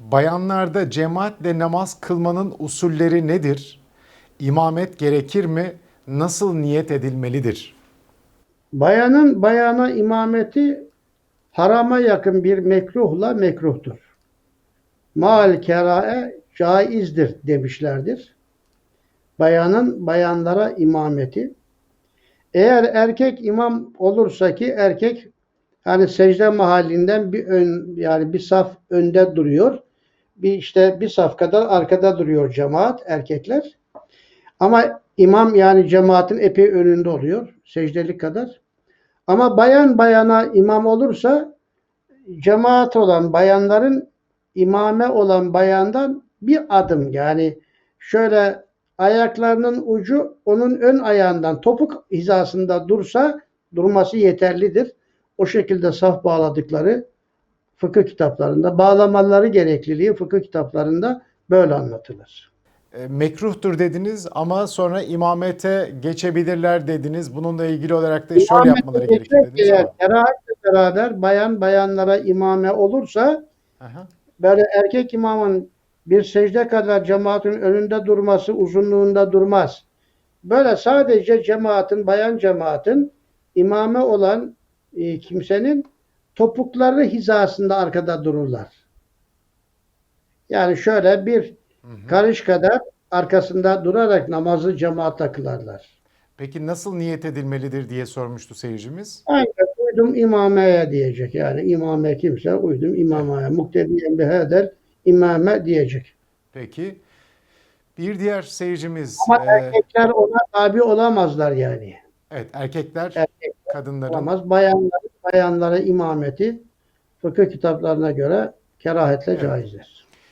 Bayanlarda cemaatle namaz kılmanın usulleri nedir? İmamet gerekir mi? Nasıl niyet edilmelidir? Bayanın bayana imameti harama yakın bir mekruhla mekruhtur. Mal kerae caizdir demişlerdir. Bayanın bayanlara imameti. Eğer erkek imam olursa ki erkek hani secde mahallinden bir ön yani bir saf önde duruyor. Bir işte bir saf kadar arkada duruyor cemaat erkekler. Ama imam yani cemaatin epey önünde oluyor. Secdelik kadar. Ama bayan bayana imam olursa cemaat olan bayanların imame olan bayandan bir adım yani şöyle ayaklarının ucu onun ön ayağından topuk hizasında dursa durması yeterlidir. O şekilde saf bağladıkları fıkıh kitaplarında bağlamaları gerekliliği fıkıh kitaplarında böyle anlatılır. E, Mekruhtur dediniz ama sonra imamete geçebilirler dediniz. Bununla ilgili olarak da şöyle yapmaları gerekir dediniz eğer kerahatle beraber bayan bayanlara imame olursa Aha. böyle erkek imamın bir secde kadar cemaatin önünde durması uzunluğunda durmaz. Böyle sadece cemaatin, bayan cemaatin imame olan e, kimsenin topukları hizasında arkada dururlar. Yani şöyle bir Hı hı. karış kadar arkasında durarak namazı cemaate kılarlar. Peki nasıl niyet edilmelidir diye sormuştu seyircimiz. Ancak uydum imameye diyecek. Yani imame kimse uydum imameye. Muktediyen bihedel imame diyecek. Peki. Bir diğer seyircimiz. Ama e, erkekler ona tabi olamazlar yani. evet erkekler Erkek kadınların olamaz. Bayanlar, bayanlara imameti fıkıh kitaplarına göre kerahetle Evet. caizdir.